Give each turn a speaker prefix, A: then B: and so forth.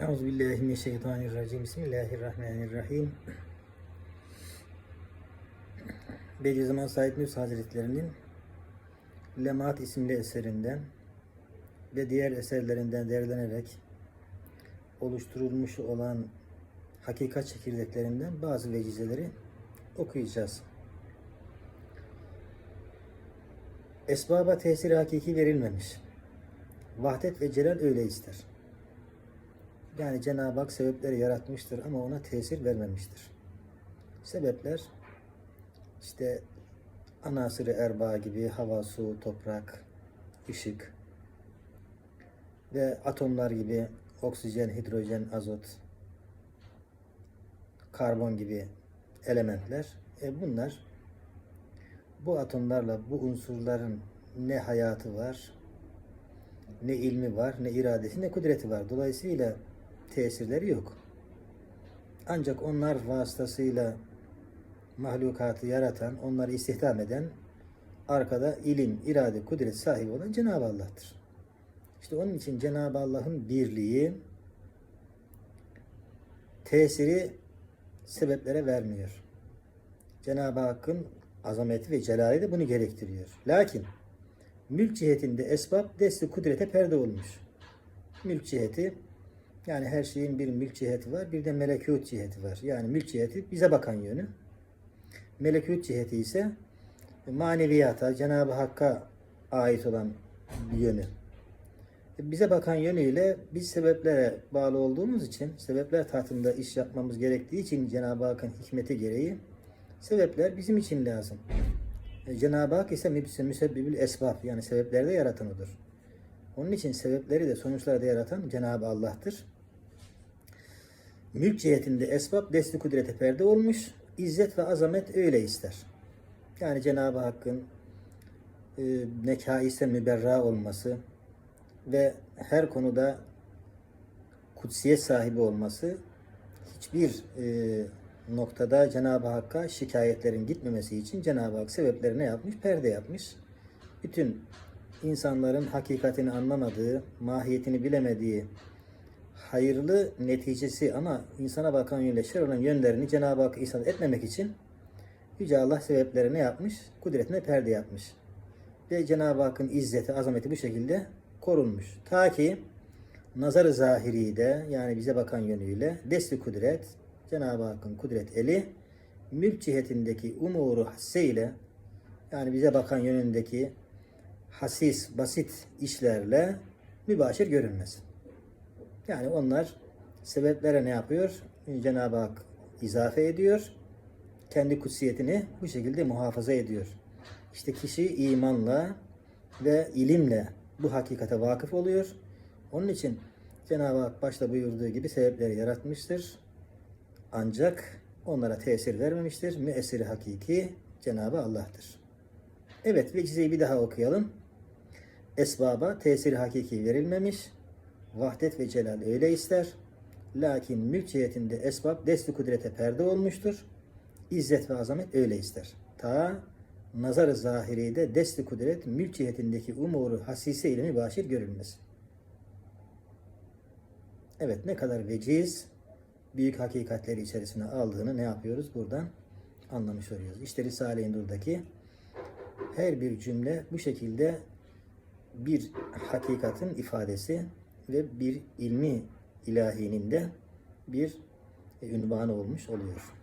A: Euzubillahimineşşeytanirracim. Bismillahirrahmanirrahim. Bediüzzaman Said Nursi Hazretleri'nin Lemaat isimli eserinden ve diğer eserlerinden derlenerek oluşturulmuş olan hakikat çekirdeklerinden bazı vecizeleri okuyacağız. Esbaba tesir hakiki verilmemiş. Vahdet ve celal öyle ister. Yani Cenab-ı Hak sebepleri yaratmıştır ama ona tesir vermemiştir. Sebepler işte anasırı erba gibi hava, su, toprak, ışık ve atomlar gibi oksijen, hidrojen, azot, karbon gibi elementler. E bunlar bu atomlarla bu unsurların ne hayatı var, ne ilmi var, ne iradesi, ne kudreti var. Dolayısıyla tesirleri yok. Ancak onlar vasıtasıyla mahlukatı yaratan, onları istihdam eden, arkada ilim, irade, kudret sahibi olan Cenab-ı Allah'tır. İşte onun için Cenab-ı Allah'ın birliği tesiri sebeplere vermiyor. Cenab-ı Hakk'ın azameti ve celali de bunu gerektiriyor. Lakin mülk cihetinde esbab desti kudrete perde olmuş. Mülk ciheti yani her şeyin bir mülk ciheti var, bir de melekut ciheti var. Yani mülk ciheti bize bakan yönü. Melekut ciheti ise maneviyata, Cenab-ı Hakk'a ait olan yönü. Bize bakan yönüyle biz sebeplere bağlı olduğumuz için, sebepler tahtında iş yapmamız gerektiği için Cenab-ı Hakk'ın hikmeti gereği sebepler bizim için lazım. E, Cenab-ı Hak ise müsebbibül esbab yani sebepleri de yaratan. Onun için sebepleri de sonuçları da yaratan Cenab-ı Allah'tır. Mülk cihetinde esbab desti kudrete perde olmuş. İzzet ve azamet öyle ister. Yani Cenab-ı Hakk'ın e, nekaise müberra olması ve her konuda kutsiyet sahibi olması hiçbir e, noktada Cenab-ı Hakk'a şikayetlerin gitmemesi için Cenab-ı Hak sebepleri ne yapmış? Perde yapmış. Bütün insanların hakikatini anlamadığı, mahiyetini bilemediği hayırlı neticesi ama insana bakan yönle şer olan yönlerini Cenab-ı Hak ihsan etmemek için Yüce Allah sebepleri ne yapmış? Kudretine perde yapmış. Ve Cenab-ı Hakk'ın izzeti, azameti bu şekilde korunmuş. Ta ki nazar-ı zahiri de yani bize bakan yönüyle desti kudret, Cenab-ı Hakk'ın kudret eli mülk cihetindeki umuru hasse ile yani bize bakan yönündeki hasis, basit işlerle mübaşir görünmesin. Yani onlar sebeplere ne yapıyor? Cenab-ı Hak izafe ediyor. Kendi kutsiyetini bu şekilde muhafaza ediyor. İşte kişi imanla ve ilimle bu hakikate vakıf oluyor. Onun için Cenab-ı Hak başta buyurduğu gibi sebepleri yaratmıştır. Ancak onlara tesir vermemiştir. Müessiri hakiki Cenab-ı Allah'tır. Evet vecizeyi bir daha okuyalım. Esbaba tesir hakiki verilmemiş. Vahdet ve celal öyle ister. Lakin mülk esbab desti kudrete perde olmuştur. İzzet ve azamet öyle ister. Ta nazar-ı zahiride desti kudret mülk umuru hasise ile mübaşir görülmez. Evet ne kadar veciz büyük hakikatleri içerisine aldığını ne yapıyoruz buradan anlamış oluyoruz. İşte Risale-i Nur'daki her bir cümle bu şekilde bir hakikatin ifadesi ve bir ilmi ilahinin de bir ünvanı olmuş oluyor.